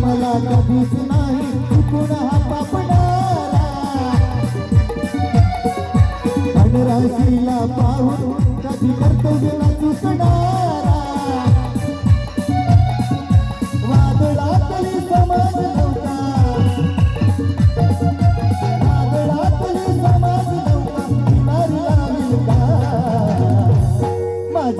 मला कधीच नाही चुकून हा पापणारा. पाहून कधी कर्तव्यला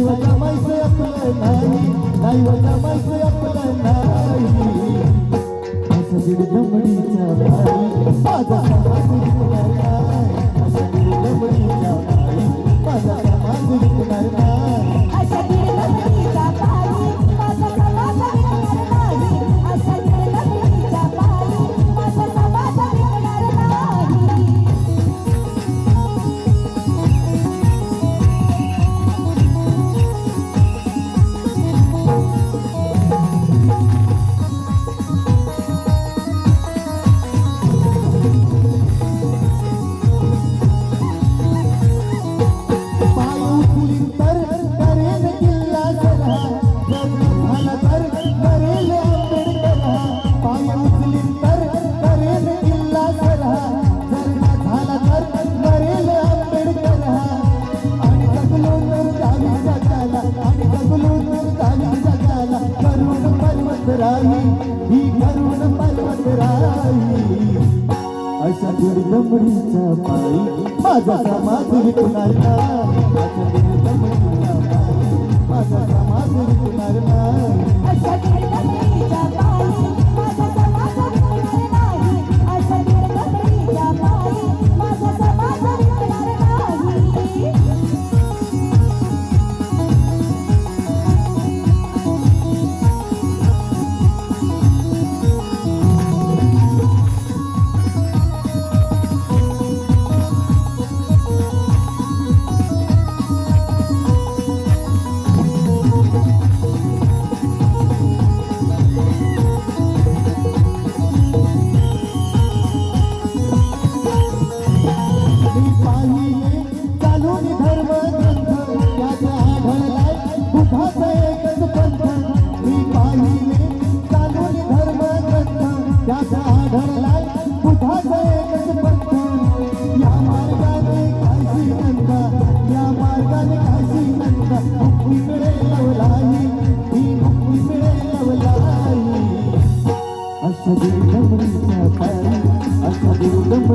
नाही वजा माहिती आपलं नाही नाही वजा माहिती आपलं नाही असं दीड जमडीचा भाई माझा राही ही करुण पर्वत राही. अशा दुर्गमरीच्या पायी माझा समाज विकणार नाही माझा समाज विकणार नाही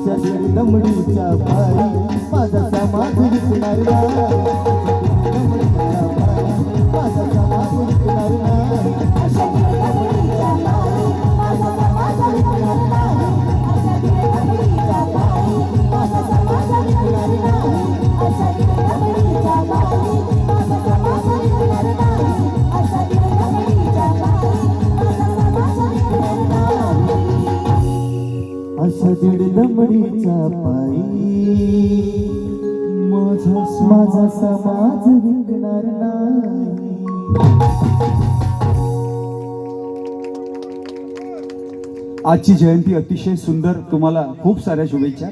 माझ्या दमडीच्या पायी माझा समाधी विसणार अशा दीड लमडीचा पायी माझा माझा समाज विकणार नाही. आजची जयंती अतिशय सुंदर तुम्हाला खूप साऱ्या शुभेच्छा.